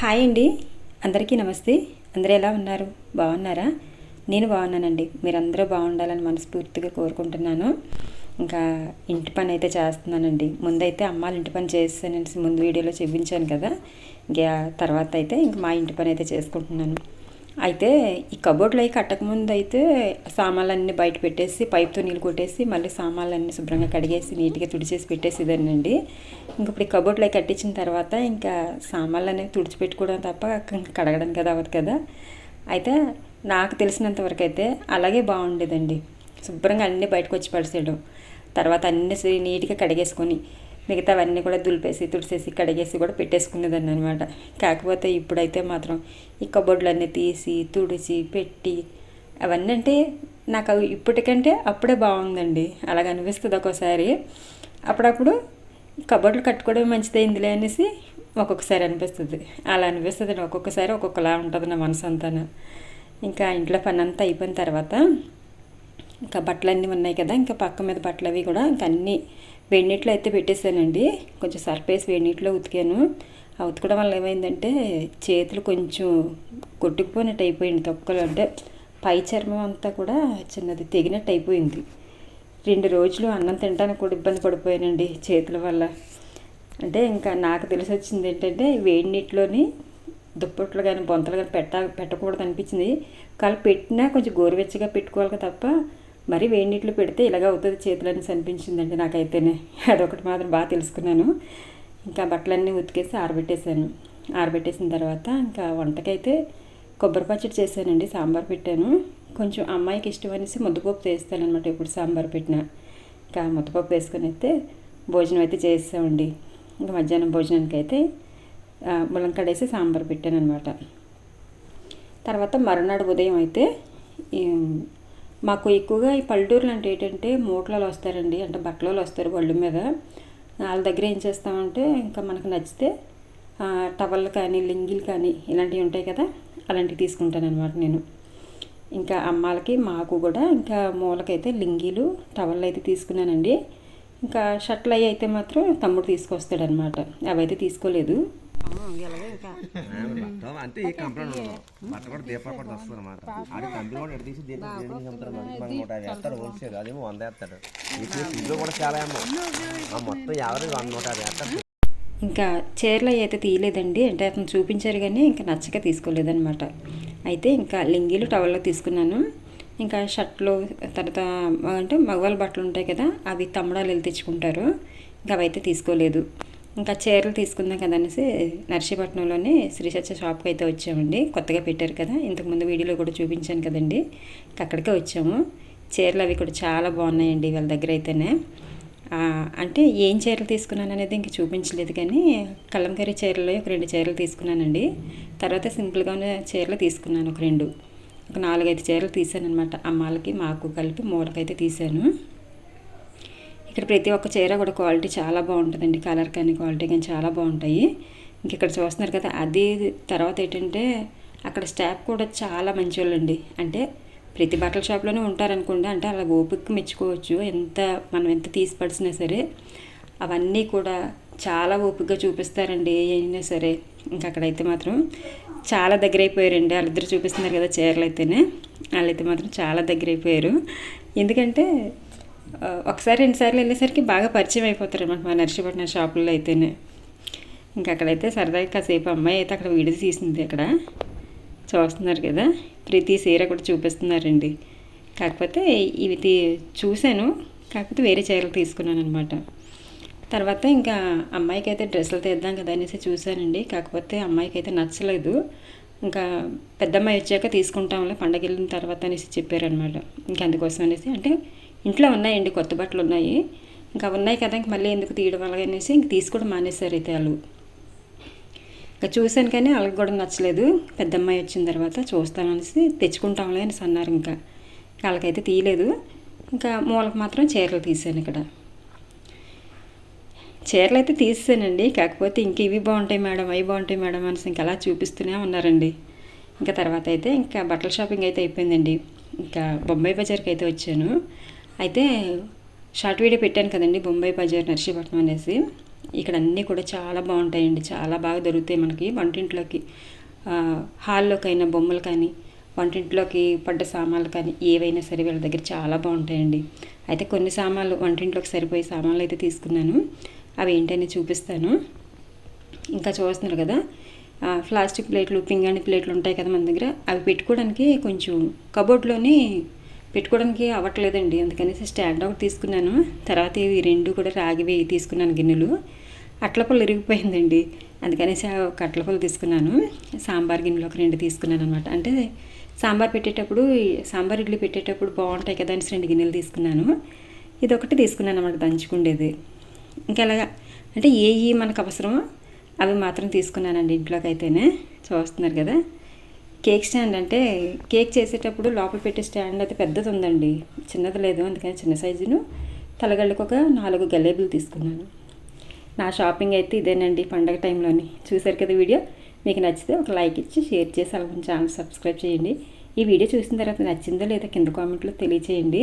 Hi అండి. అందరికీ నమస్తే. అందరూ ఎలా ఉన్నారు? బాగున్నారా? నేను బాగున్నానండి. మీరందరూ బాగుండాలని మనస్ఫూర్తిగా కోరుకుంటున్నాను. ఇంకా ఇంటి పని అయితే చేస్తున్నానండి. ముందైతే అమ్మాళ్ళ ఇంటి పని చేస్తానని ముందు వీడియోలో చూపించాను కదా. ఇంకా తర్వాత అయితే ఇంక మా ఇంటి పని అయితే చేసుకుంటున్నాను. అయితే ఈ కబోర్డ్లో అవి కట్టకముందు అయితే సామాన్లన్నీ బయట పెట్టేసి పైప్తో నీళ్ళు కొట్టేసి మళ్ళీ సామాన్లన్నీ శుభ్రంగా కడిగేసి నీట్గా తుడిచేసి పెట్టేసేదానండి ఇంక ఇప్పుడు ఈ కబోర్డ్లో కట్టించిన తర్వాత ఇంకా సామాన్లు అనేవి తుడిచిపెట్టుకోవడం తప్ప ఇంకా కడగడం కదా అవ్వదు కదా. అయితే నాకు తెలిసినంత వరకు అయితే అలాగే బాగుండేదండి. శుభ్రంగా అన్నీ బయటకు వచ్చి పడిసేయడం తర్వాత అన్నీ నీట్గా కడిగేసుకొని మిగతావన్నీ కూడా దులిపేసి తుడిసేసి కడిగేసి కూడా పెట్టేసుకునేదాన్ని అనమాట కాకపోతే ఇప్పుడైతే మాత్రం ఈ కబోర్డులు అన్నీ తీసి తుడిచి పెట్టి అవన్నీ అంటే నాకు అవి ఇప్పటికంటే అప్పుడే బాగుందండి. అలాగ అనిపిస్తుంది ఒక్కోసారి. అప్పుడప్పుడు కబోర్డులు కట్టుకోవడం మంచిదైందిలే అనేసి ఒక్కొక్కసారి అనిపిస్తుంది. అలా అనిపిస్తుంది ఒక్కొక్కసారి ఒక్కొక్కలా ఉంటుంది నా మనసు అంతా ఇంకా ఇంట్లో పని అంతా అయిపోయిన తర్వాత ఇంకా బట్టలు అన్నీ ఉన్నాయి కదా ఇంకా పక్క మీద బట్టలు అవి కూడా ఇంకా అన్నీ వేడి నీటిలో అయితే పెట్టేశానండి. కొంచెం సర్ఫేస్ వేడి నీటిలో ఉతికాను. ఆ ఉతకడం వల్ల ఏమైందంటే చేతులు కొంచెం కొట్టుకుపోయినట్టు అయిపోయింది తొక్కలు. అంటే పై చర్మం అంతా కూడా చిన్నది తెగినట్టు అయిపోయింది. రెండు రోజులు అన్నం తినడానికి కూడా ఇబ్బంది పడిపోయానండి చేతుల వల్ల. అంటే ఇంకా నాకు తెలిసి వచ్చింది ఏంటంటే వేడి నీటిలోని దుప్పట్లు కానీ బొంతలు కానీ పెట్ట పెట్టకూడదు అనిపించింది. కాళ్ళు పెట్టినా కొంచెం గోరువెచ్చగా పెట్టుకోవాలి తప్ప మరి వేడి నీటిలో పెడితే ఇలాగ అవుతుంది చేతులని అనిపించిందండి నాకైతేనే. అదొకటి మాత్రం బాగా తెలుసుకున్నాను. ఇంకా బట్టలన్నీ ఉతికేసి ఆరబెట్టేశాను. ఆరబెట్టేసిన తర్వాత ఇంకా వంటకైతే కొబ్బరి పచ్చడి చేశానండి సాంబార్ పెట్టాను. కొంచెం అమ్మాయికి ఇష్టం అనేసి ముద్దపప్పు వేస్తానమాట ఇప్పుడు సాంబార్ పెట్టిన. ఇంకా ముద్దపప్పు వేసుకొని అయితే భోజనం అయితే చేసామండి ఇంకా మధ్యాహ్నం భోజనానికి అయితే ములంకడేసి సాంబార్ పెట్టాను అనమాట తర్వాత మరునాడు ఉదయం అయితే మాకు ఎక్కువగా ఈ పల్లెటూరులు అంటే ఏంటంటే మూటలలో వస్తారండి అంటే బట్టలలో వస్తారు బళ్ళు మీద. వాళ్ళ దగ్గర ఏం చేస్తామంటే ఇంకా మనకు నచ్చితే టవల్ కానీ లింగిలు కానీ ఇలాంటివి ఉంటాయి కదా అలాంటివి తీసుకుంటాను అనమాట నేను. ఇంకా అమ్మాలకి మాకు కూడా ఇంకా మూలకైతే లింగీలు టవల్ అయితే తీసుకున్నానండి. ఇంకా షర్ట్లు అవి అయితే మాత్రం తమ్ముడు తీసుకొస్తాడనమాట అవైతే తీసుకోలేదు. అంటే ఈ కంప్లైంట్ బట్ట కూడా దీపాలు కూడా వస్తుంది అనమాట అది కంపెనీ కూడా ఎడ తీసి దీపం దేనికి చంపుతారు మనకి నూట యాభై వేస్తాడు హోల్సేల్. అదేమో వంద వేస్తాడు ఇంట్లో కూడా చాలా ఏమో. మొత్తం యాభై వంద నూట యాభై వేస్తాడు ఇంకా చీరలు అయితే తీయలేదండి. అంటే అతను చూపించారు కానీ ఇంకా నచ్చక తీసుకోలేదనమాట అయితే ఇంకా లింగీలు టవల్లో తీసుకున్నాను. ఇంకా షర్ట్లు తర్వాత అంటే మగవాళ్ళ బట్టలు ఉంటాయి కదా అవి తమ్ముడాలు వెళ్ళి తెచ్చుకుంటారు. ఇంకా అవైతే తీసుకోలేదు. ఇంకా చీరలు తీసుకుందాం కదా అనేసి నర్సీపట్నంలోనే శ్రీసత్య షాప్కి అయితే వచ్చామండి. కొత్తగా పెట్టారు కదా. ఇంతకుముందు వీడియోలో కూడా చూపించాను కదండి. అక్కడికే వచ్చాము. చీరలు అవి కూడా చాలా బాగున్నాయండి వాళ్ళ దగ్గర అయితేనే. అంటే ఏం చీరలు తీసుకున్నాను అనేది ఇంక చూపించలేదు కానీ కలంకరీ చీరలు ఒక రెండు చీరలు తీసుకున్నానండి. తర్వాత సింపుల్గా ఉన్న చీరలు తీసుకున్నాను ఒక రెండు. ఒక నాలుగైదు చీరలు తీసాను అనమాట అమ్మాలకి మాకు కలిపి మూలకైతే తీసాను ఇక్కడ ప్రతి ఒక్క చీర కూడా క్వాలిటీ చాలా బాగుంటుందండి. కలర్ కానీ క్వాలిటీ కానీ చాలా బాగుంటాయి. ఇంక ఇక్కడ చూస్తున్నారు కదా అది తర్వాత ఏంటంటే అక్కడ స్టాఫ్ కూడా చాలా మంచి వాళ్ళండి అంటే ప్రతి బట్టల షాప్లోనే ఉంటారనుకోండి అంటే అలా ఓపిక మెచ్చుకోవచ్చు. ఎంత మనం ఎంత తీసి పడిసినా సరే అవన్నీ కూడా చాలా ఓపికగా చూపిస్తారండి అయినా సరే. ఇంకా అక్కడైతే మాత్రం చాలా దగ్గర అయిపోయారండి వాళ్ళిద్దరు చూపిస్తున్నారు కదా చీరలు అయితేనే వాళ్ళైతే మాత్రం చాలా దగ్గర అయిపోయారు ఎందుకంటే ఒకసారి రెండుసార్లు వెళ్ళేసరికి బాగా పరిచయం అయిపోతారు అనమాట మా నర్సీపట్నం షాపుల్లో అయితేనే. ఇంకా అక్కడైతే సరదాగా కాసేపు అమ్మాయి అయితే అక్కడ వీడియో తీసింది అక్కడ. చూస్తున్నారు కదా ప్రతి చీర కూడా చూపిస్తున్నారండి. కాకపోతే ఇవి తీ చూశాను కాకపోతే వేరే చీరలు తీసుకున్నాను అనమాట తర్వాత ఇంకా అమ్మాయికి అయితే డ్రెస్సులు తీద్దాం కదా అనేసి చూశానండి. కాకపోతే అమ్మాయికి అయితే నచ్చలేదు. ఇంకా పెద్దమ్మాయి వచ్చాక తీసుకుంటాంలే పండగ వెళ్ళిన తర్వాత అనేసి చెప్పారనమాట ఇంకా అందుకోసం అనేసి అంటే ఇంట్లో ఉన్నాయండి కొత్త బట్టలు ఉన్నాయి. ఇంకా ఉన్నాయి కదా ఇంక మళ్ళీ ఎందుకు తీయడం వల్ల అనేసి ఇంక తీసుకోవడం మానేశారు అయితే వాళ్ళు. ఇంకా చూశాను కానీ వాళ్ళకి కూడా నచ్చలేదు. పెద్దమ్మాయి వచ్చిన తర్వాత చూస్తాననేసి తెచ్చుకుంటాంలే అనేసి అన్నారు ఇంకా. వాళ్ళకైతే తీయలేదు. ఇంకా మూలకు మాత్రం చీరలు తీసాను ఇక్కడ. చీరలు అయితే తీసానండి కాకపోతే ఇంక ఇవి బాగుంటాయి మేడం అవి బాగుంటాయి మేడం అనేసి ఇంకా అలా చూపిస్తూనే ఉన్నారండి. ఇంకా తర్వాత అయితే ఇంకా బట్టల షాపింగ్ అయితే అయిపోయిందండి. ఇంకా బొంబాయి బజార్కి అయితే వచ్చాను. అయితే షార్ట్ వీడియో పెట్టాను కదండి బొంబాయి బజార్ నర్సీపట్నం అనేసి. ఇక్కడ అన్నీ కూడా చాలా బాగుంటాయండి చాలా బాగా దొరుకుతాయి మనకి వంటింట్లోకి. హాల్లోకైనా బొమ్మలు కానీ వంటింట్లోకి పడ్డ సామాన్లు కానీ ఏవైనా సరే వీళ్ళ దగ్గర చాలా బాగుంటాయండి. అయితే కొన్ని సామాన్లు వంటింట్లోకి సరిపోయే సామాన్లు అయితే తీసుకున్నాను. అవి ఏంటని చూపిస్తాను. ఇంకా చూస్తున్నారు కదా ప్లాస్టిక్ ప్లేట్లు పింగాణి ప్లేట్లు ఉంటాయి కదా మన దగ్గర అవి పెట్టుకోవడానికి కొంచెం కబోర్డ్లోని పెట్టుకోవడానికి అవ్వట్లేదండి. అందుకనేసి స్టాండ్ ఒకటి తీసుకున్నాను. తర్వాత ఇవి రెండు కూడా రాగివి తీసుకున్నాను గిన్నెలు. అట్లపళ్ళు ఇరిగిపోయిందండి. అందుకనేసి ఆ ఒక అట్లపల్లి తీసుకున్నాను. సాంబార్ గిన్నెలు ఒక రెండు తీసుకున్నాను అనమాట అంటే సాంబార్ పెట్టేటప్పుడు సాంబార్ ఇడ్లీ పెట్టేటప్పుడు బాగుంటాయి కదా అనేసి రెండు గిన్నెలు తీసుకున్నాను. ఇది ఒకటి తీసుకున్నాను అనమాట దంచుకుండేది. ఇంకా అలాగా అంటే ఏ మనకు అవసరమో అవి మాత్రం తీసుకున్నానండి ఇంట్లోకి అయితేనే చూస్తున్నారు కదా. కేక్ స్టాండ్ అంటే కేక్ చేసేటప్పుడు లోపల పెట్టే స్టాండ్ అయితే పెద్దది ఉందండి చిన్నది లేదు అందుకని చిన్న సైజును తలగళ్ళకు ఒక నాలుగు గలేబులు తీసుకున్నాను. నా షాపింగ్ అయితే ఇదేనండి పండగ టైంలోని. చూసారు కదా వీడియో? మీకు నచ్చితే ఒక లైక్ ఇచ్చి షేర్ చేసి అలాగే ఛానల్ సబ్స్క్రైబ్ చేయండి. ఈ వీడియో చూసిన తర్వాత నచ్చిందో లేదో కింద కామెంట్లో తెలియచేయండి.